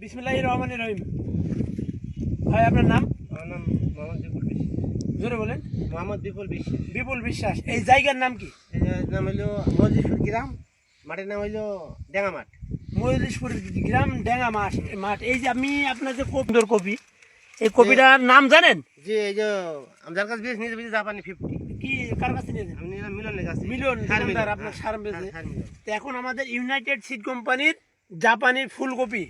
বিসমিল্লাহ রহমান রহিম। ভাই আপনার নাম? আমার নাম মোহাম্মদ বিপুল বিশ্বাস। জোরে বলেন। মোহাম্মদ বিপুল বিশ্বাস। বিপুল বিশ্বাস এই জায়গার নাম কি? এই জায়গার নাম হইল মজিদপুর গ্রাম মাঠের নাম হইল ডেঙ্গা মাঠ। ময়ূরেশপুর গ্রাম ডেঙ্গা মাঠ মাঠ। এই যে আমি আপনার যে কপির কপি এই কপিটার নাম জানেন? যে এই যে আমাদের কাছে বেশ নিয়ে জাপানি ফিফটি কি কার কাছে নিয়েছেন আমি মিলনের কাছে। মিলন আপনার হ্যাঁ, সার বেচে। হ্যাঁ, এখন আমাদের ইউনাইটেড সিড কোম্পানির জাপানি ফুলকপি।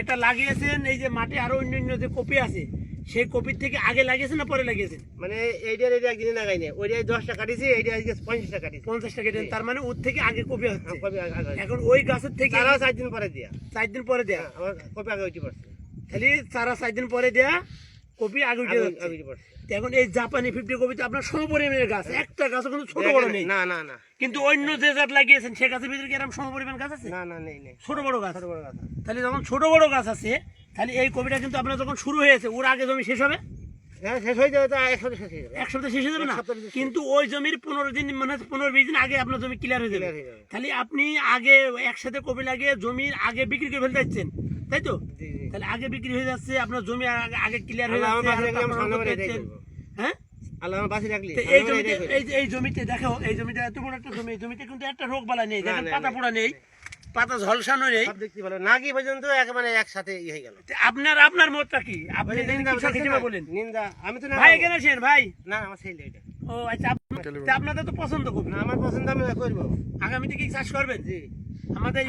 এটা লাগিয়েছেন এই যে মাঠে আরও অন্যান্য যে কপি আছে সেই কপির থেকে আগে লাগিয়েছেন না পরে লাগিয়েছেন? মানে এইটার এটা একদিনে লাগাই না ওইটাই দশ টাকা কাটিছি এইটা আজকে পঞ্চাশ টাকা কাটিছি পঞ্চাশ টাকা দিয়েছেন তার মানে ওর থেকে আগে কপি হচ্ছে। হ্যাঁ, আগে এখন ওই গাছের থেকে আরও চার দিন পরে দেয়া। চার দিন পরে দেয়া। হ্যাঁ, আমার কপি আগে হইতে পারছে। খালি চারা চার দিন পরে দেয়া কপি আগে উঠে যাচ্ছে এখন এই জাপানি ফিফটি কপিতে আপনার সমপরিমাণের গাছ। একটা গাছও কিন্তু ছোট বড় নেই। না না না। কিন্তু অন্য যে জাত লাগিয়েছেন সে গাছের ভিতরে কি এরকম সমপরিমাণ গাছ আছে? না না নেই নেই। ছোট বড় গাছ। ছোট বড় কথা তাহলে যখন ছোট বড় গাছ আছে তাহলে এই কপিটা কিন্তু আপনার যখন শুরু হয়েছে ওর আগে জমি শেষ হবে? হ্যাঁ শেষ হয়ে যাবে শেষ হয়ে যাবে। এক সপ্তাহে শেষ হয়ে যাবে না। কিন্তু ওই জমির পনেরো দিন মানে পনেরো বিশ দিন আগে আপনার জমি ক্লিয়ার হয়ে যাবে। হয়ে। তাহলে আপনি আগে একসাথে কপি লাগিয়ে জমির আগে বিক্রি করে ফেলতে যাচ্ছেন তাই তো? তাহলে আগে বিক্রি হয়ে যাচ্ছে আপনার জমি আগে আগে ক্লিয়ার হয়ে যাচ্ছে। হ্যাঁ? এই বাড়ি জমিতে এই জমিতে দেখো এই জমিতে এত বড় একটা জমি জমিতে কিন্তু একটা রোগ বালা নেই পাতা। পোড়া নেই পাতা ঝলসানো নেই। নাকি পর্যন্ত একেবারে একসাথে ইয়ে হয়ে গেল। আপনার আপনার মতটা কি? আপনি নিন্দা বলেন। আমি তো না ভাই ভাই। না আমার এটা। ও আচ্ছা আপনাদের তো পছন্দ না আমার পছন্দ আমি করব আগামীতে কি চাষ করবেন? জি। আমাদের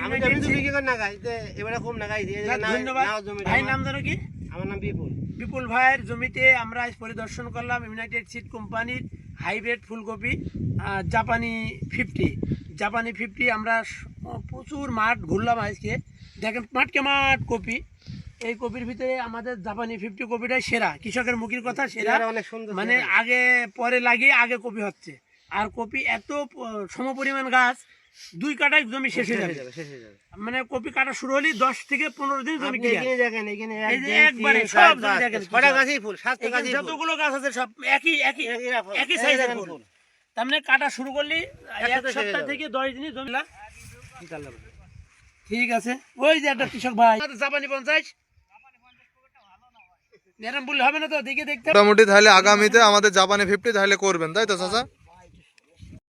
এবারে কম নাগাই দিয়ে ধন্যবাদ। ভাই নাম জানো কি? আমার নাম বিপুল। বিপুল ভাইয়ের জমিতে আমরা আজ পরিদর্শন করলাম ইউনাইটেড সিড কোম্পানির হাইব্রিড ফুলকপি জাপানি ফিফটি জাপানি ফিফটি আমরা প্রচুর মাঠ ঘুরলাম আজকে। দেখেন মাঠকে মাঠ কপি। এই কপির ভিতরে আমাদের জাপানি ফিফটি কপিটাই সেরা কৃষকের মুখের কথা সেরা। অনেক সুন্দর মানে আগে পরে লাগিয়ে আগে কপি হচ্ছে। আর কপি এত প- সমপরিমাণ গাছ দুই কাটায় জমি শেষ হয়ে যাবে। মানে কপি কাটা শুরু হলে দশ থেকে পনেরো দিন জমি একবারে সব জমি। গাছই ফুল যতগুলো গাছ আছে সব একই একই। একই সাইজের ফুল। তার মানে কাটা শুরু করলে এক সপ্তাহ থেকে দশ দিনে জমিলা ঠিক আছে। ওই যে একটা কৃষক ভাই। জাপানি পঞ্চাশ এরম বললে হবে না তো দেখে দেখতে হবে। মোটামুটি তাহলে আগামীতে আমাদের জাপানে ফিফটি তাহলে করবেন তাই তো চাচা?